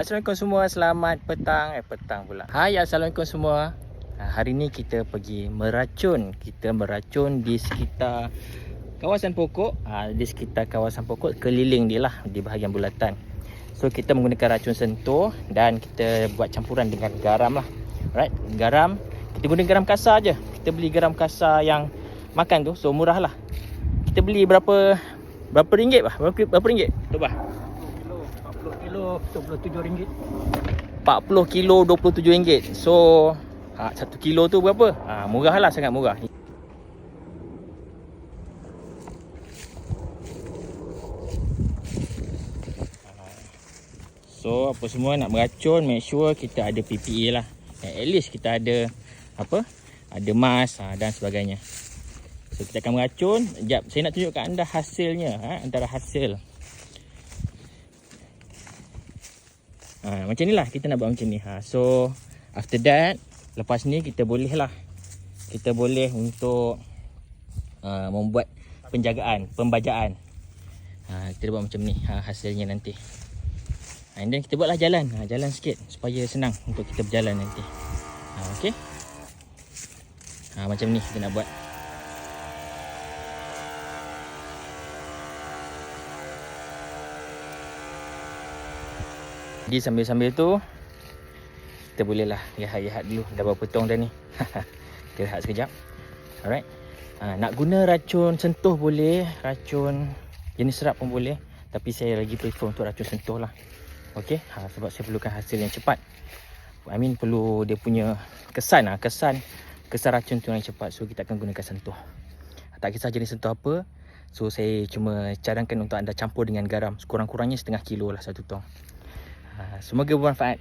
Assalamualaikum semua, selamat petang. Eh petang pula. Hai Assalamualaikum semua. Ha, Hari ni kita pergi meracun. Kita meracun di sekitar Kawasan pokok. Ha, Di sekitar kawasan pokok Keliling dia lah Di bahagian bulatan. So kita menggunakan racun sentuh Dan kita buat campuran dengan garam lah. Right Garam. Kita guna garam kasar je. Kita beli garam kasar yang Makan tu So murah lah. Kita beli berapa Berapa ringgit bah? Berapa, berapa ringgit? Kilo 40 kilo RM27 40 kilo RM27 So ha, 1 kilo tu berapa? Ha, murah lah sangat murah. So apa semua nak meracun Make sure kita ada PPE lah. At least kita ada Apa? Ada mask ha, dan sebagainya. So kita akan meracun Sekejap saya nak tunjukkan anda hasilnya ha, Antara hasil Ha, macam ni lah kita nak buat macam ni. Ha, so after that lepas ni kita boleh lah kita boleh untuk uh, membuat penjagaan, pembajaan. Ha, kita buat macam ni ha, hasilnya nanti. Ha, and then kita buatlah jalan. Ha, jalan sikit supaya senang untuk kita berjalan nanti. Ha, okay. Ha, macam ni kita nak buat. Jadi sambil-sambil tu kita bolehlah lihat-lihat dulu dah berapa potong dah ni. kita rehat sekejap. Alright. Ha, nak guna racun sentuh boleh, racun jenis serap pun boleh, tapi saya lagi prefer untuk racun sentuh lah. Okey, ha, sebab saya perlukan hasil yang cepat. I mean perlu dia punya kesan lah, kesan kesan racun tu yang cepat. So kita akan gunakan sentuh. Tak kisah jenis sentuh apa. So saya cuma cadangkan untuk anda campur dengan garam. Sekurang-kurangnya setengah kilo lah satu tong. Ha, semoga bermanfaat.